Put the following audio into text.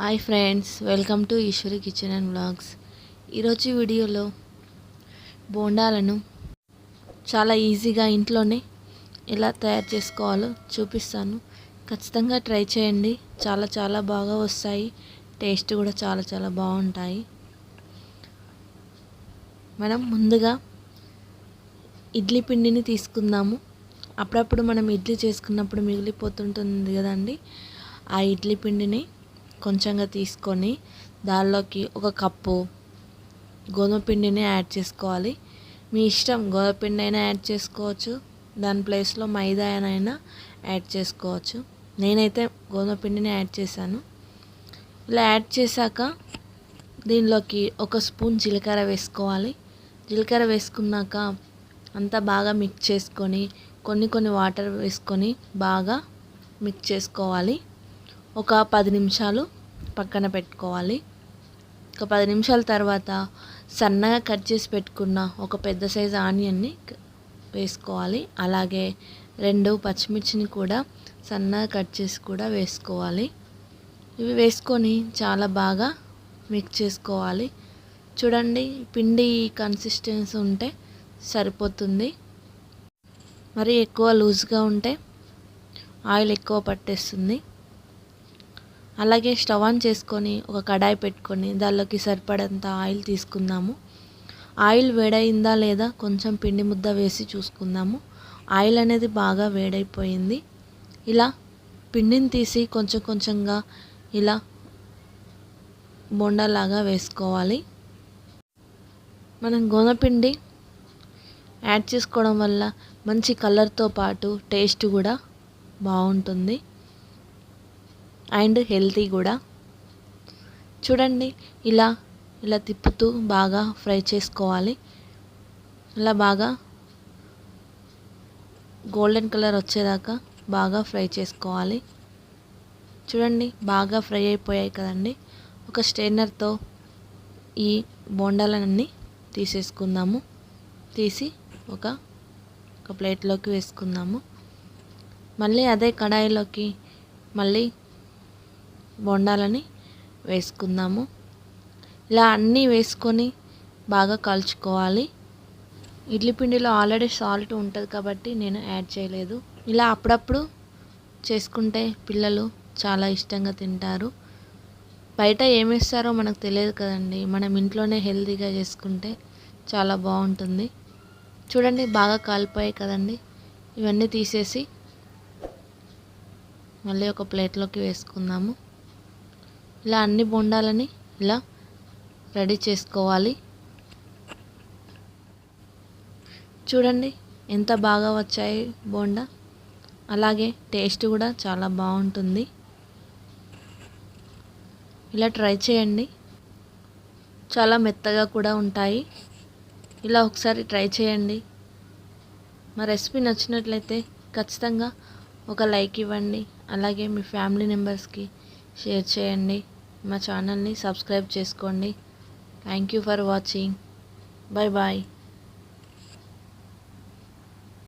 Hi friends welcome to Eshwari kitchen and vlogs ఈరోజు వీడియోలో బోండాలను చాలా ఈజీగా ఇంట్లోనే ఎలా తయారు చేసుకోవాలో చూపిస్తాను. ఖచ్చితంగా ట్రై చేయండి. చాలా చాలా బాగా వస్తాయి. టేస్ట్ కూడా చాలా చాలా బాగుంటాయి. మనం ముందుగా ఇడ్లీ పిండిని తీసుకుందాము. అప్పుడప్పుడు మనం ఇడ్లీ చేసుకున్నప్పుడు మిగిలిపోతుంటుంది కదండి. ఆ ఇడ్లీ పిండిని కొంచెంగా తీసుకొని దానిలోకి ఒక కప్పు గోధుమ పిండిని యాడ్ చేసుకోవాలి. మీ ఇష్టం గోధుమ పిండి అయినా యాడ్ చేసుకోవచ్చు. దాని ప్లేస్లో మైదా అయినా యాడ్ చేసుకోవచ్చు. నేనైతే గోధుమ పిండిని యాడ్ చేశాను. ఇలా యాడ్ చేశాక దీనిలోకి ఒక స్పూన్ జీలకర్ర వేసుకోవాలి. జీలకర్ర వేసుకున్నాక అంతా బాగా మిక్స్ చేసుకొని కొన్ని కొన్ని వాటర్ వేసుకొని బాగా మిక్స్ చేసుకోవాలి. ఒక పది నిమిషాలు పక్కన పెట్టుకోవాలి. ఒక పది నిమిషాల తర్వాత సన్నగా కట్ చేసి పెట్టుకున్న ఒక పెద్ద సైజు ఆనియన్ని వేసుకోవాలి. అలాగే రెండు పచ్చిమిర్చిని కూడా సన్నగా కట్ చేసి కూడా వేసుకోవాలి. ఇవి వేసుకొని చాలా బాగా మిక్స్ చేసుకోవాలి. చూడండి పిండి కన్సిస్టెన్సీ ఉంటే సరిపోతుంది. మరి ఎక్కువ లూజ్గా ఉంటే ఆయిల్ ఎక్కువ పట్టేస్తుంది. అలాగే స్టవ్ ఆన్ చేసుకొని ఒక కడాయి పెట్టుకొని దానిలోకి సరిపడంత ఆయిల్ తీసుకుందాము. ఆయిల్ వేడైందా లేదా కొంచెం పిండి ముద్ద వేసి చూసుకుందాము. ఆయిల్ అనేది బాగా వేడైపోయింది. ఇలా పిండిని తీసి కొంచెం కొంచెంగా ఇలా బొండలాగా వేసుకోవాలి. మనం గోధుమపిండి యాడ్ చేసుకోవడం వల్ల మంచి కలర్తో పాటు టేస్ట్ కూడా బాగుంటుంది. అండ్ హెల్తీ కూడా. చూడండి ఇలా ఇలా తిప్పుతూ బాగా ఫ్రై చేసుకోవాలి. ఇలా బాగా గోల్డెన్ కలర్ వచ్చేదాకా బాగా ఫ్రై చేసుకోవాలి. చూడండి బాగా ఫ్రై అయిపోయాయి కదండి. ఒక స్టెయినర్తో ఈ బోండాలన్నీ తీసేసుకుందాము. తీసి ఒక ఒక ప్లేట్లోకి వేసుకుందాము. మళ్ళీ అదే కడాయిలోకి మళ్ళీ బొండాలని వేసుకుందాము. ఇలా అన్నీ వేసుకొని బాగా కలుచుకోవాలి. ఇడ్లీ పిండిలో ఆల్రెడీ సాల్ట్ ఉంటుంది కాబట్టి నేను యాడ్ చేయలేదు. ఇలా అప్పుడప్పుడు చేసుకుంటే పిల్లలు చాలా ఇష్టంగా తింటారు. బయట ఏమేస్తారో మనకు తెలియదు కదండి. మనం ఇంట్లోనే హెల్తీగా చేసుకుంటే చాలా బాగుంటుంది. చూడండి బాగా కాలిపోయాయి కదండి. ఇవన్నీ తీసేసి మళ్ళీ ఒక ప్లేట్లోకి వేసుకుందాము. ఇలా అన్ని బొండాలని ఇలా రెడీ చేసుకోవాలి. చూడండి ఎంత బాగా వచ్చాయి బోండా. అలాగే టేస్ట్ కూడా చాలా బాగుంటుంది. ఇలా ట్రై చేయండి. చాలా మెత్తగా కూడా ఉంటాయి. ఇలా ఒకసారి ట్రై చేయండి. మా రెసిపీ నచ్చినట్లయితే ఖచ్చితంగా ఒక లైక్ ఇవ్వండి. అలాగే మీ ఫ్యామిలీ మెంబర్స్కి షేర్ చేయండి. మా ఛానల్ని సబ్స్క్రైబ్ చేసుకోండి. Thank you for watching bye bye